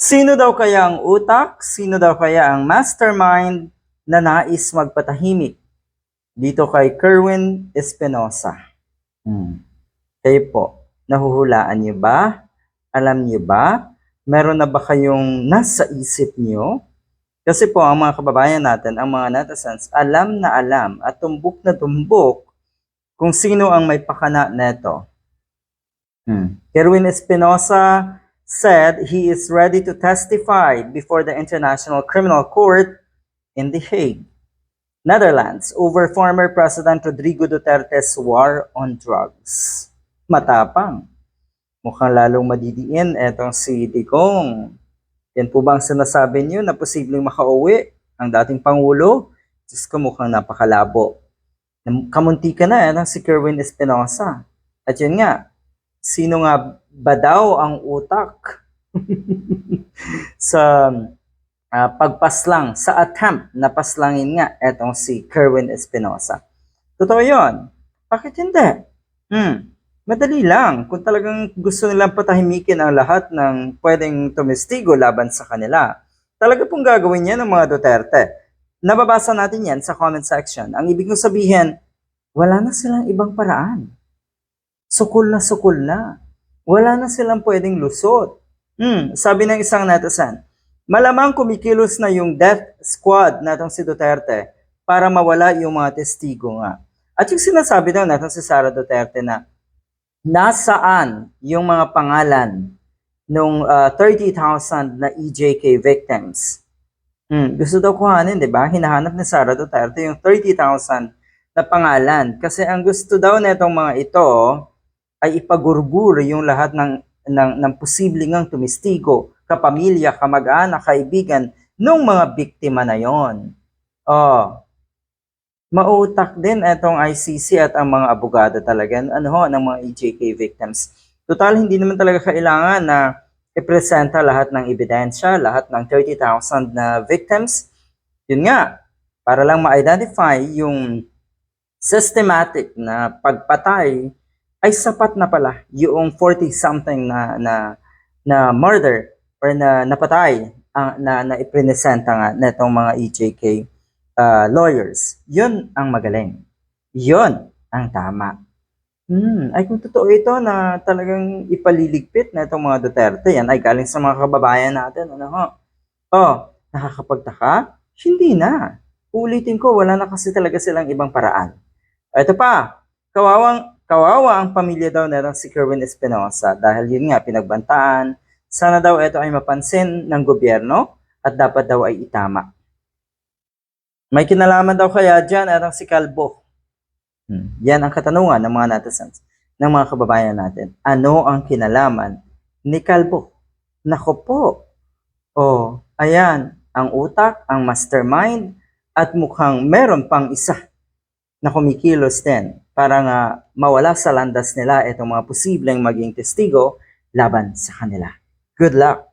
Sino daw kaya ang utak? Sino daw kaya ang mastermind na nais magpatahimik? Dito kay Kerwin Espinosa. Hmm. Kayo po, nahuhulaan niyo ba? Alam niyo ba? Meron na ba kayong nasa isip niyo? Kasi po, ang mga kababayan natin, ang mga netizens, alam na alam at tumbok na tumbok kung sino ang may pakana neto. Hmm. Kerwin Espinosa said he is ready to testify before the International Criminal Court in The Hague, Netherlands, over former President Rodrigo Duterte's war on drugs. Matapang. Mukhang lalong madidiin etong si Digong. Yan po ba ang sinasabi niyo na posibleng makauwi ang dating Pangulo? Diyos ko mukhang napakalabo. Kamunti ka na yan si Kerwin Espinosa. At yun nga, sino nga ba daw ang utak sa ah, pagpaslang, sa attempt na paslangin nga etong si Kerwin Espinosa. Totoo yun. Bakit hindi? Hmm. Madali lang. Kung talagang gusto nilang patahimikin ang lahat ng pwedeng tumestigo laban sa kanila, talaga pong gagawin yan ng mga Duterte. Nababasa natin yan sa comment section. Ang ibig kong sabihin, wala na silang ibang paraan. Sukul na sukul na. Wala na silang pwedeng lusot. Hmm, sabi ng isang netizen, malamang kumikilos na yung death squad natong si Duterte para mawala yung mga testigo nga. At yung sinasabi daw natin si Sara Duterte na nasaan yung mga pangalan nung ah, 30,000 na EJK victims. Hmm, gusto daw kuhanin, di ba? Hinahanap ni Sara Duterte yung 30,000 na pangalan. Kasi ang gusto daw netong mga ito ay ipagurgur yung lahat ng, ng, ng posibleng ang tumistigo, kapamilya, kamag-anak, kaibigan, nung mga biktima na yon. Oh, mautak din itong ICC at ang mga abogado talaga ano ng mga EJK victims. Total, hindi naman talaga kailangan na ipresenta lahat ng ebidensya, lahat ng 30,000 na victims. Yun nga, para lang ma-identify yung systematic na pagpatay ay sapat na pala yung 40 something na na na murder or na napatay ang na na ipresenta nga netong mga EJK uh, lawyers. 'Yun ang magaling. 'Yun ang tama. Hmm, ay kung totoo ito na talagang ipaliligpit na itong mga Duterte, yan ay galing sa mga kababayan natin. Ano ho? Oh, nakakapagtaka? Hindi na. Ulitin ko, wala na kasi talaga silang ibang paraan. Ito pa, kawawang, kawawa ang pamilya daw na si Kerwin Espinosa dahil yun nga, pinagbantaan. Sana daw ito ay mapansin ng gobyerno at dapat daw ay itama. May kinalaman daw kaya dyan atong si Calvo. Hmm. Yan ang katanungan ng mga netizens, ng mga kababayan natin. Ano ang kinalaman ni Calvo? Nako po. Oh, ayan, ang utak, ang mastermind, at mukhang meron pang isa na kumikilos din para nga mawala sa landas nila itong mga posibleng maging testigo laban sa kanila. Good luck!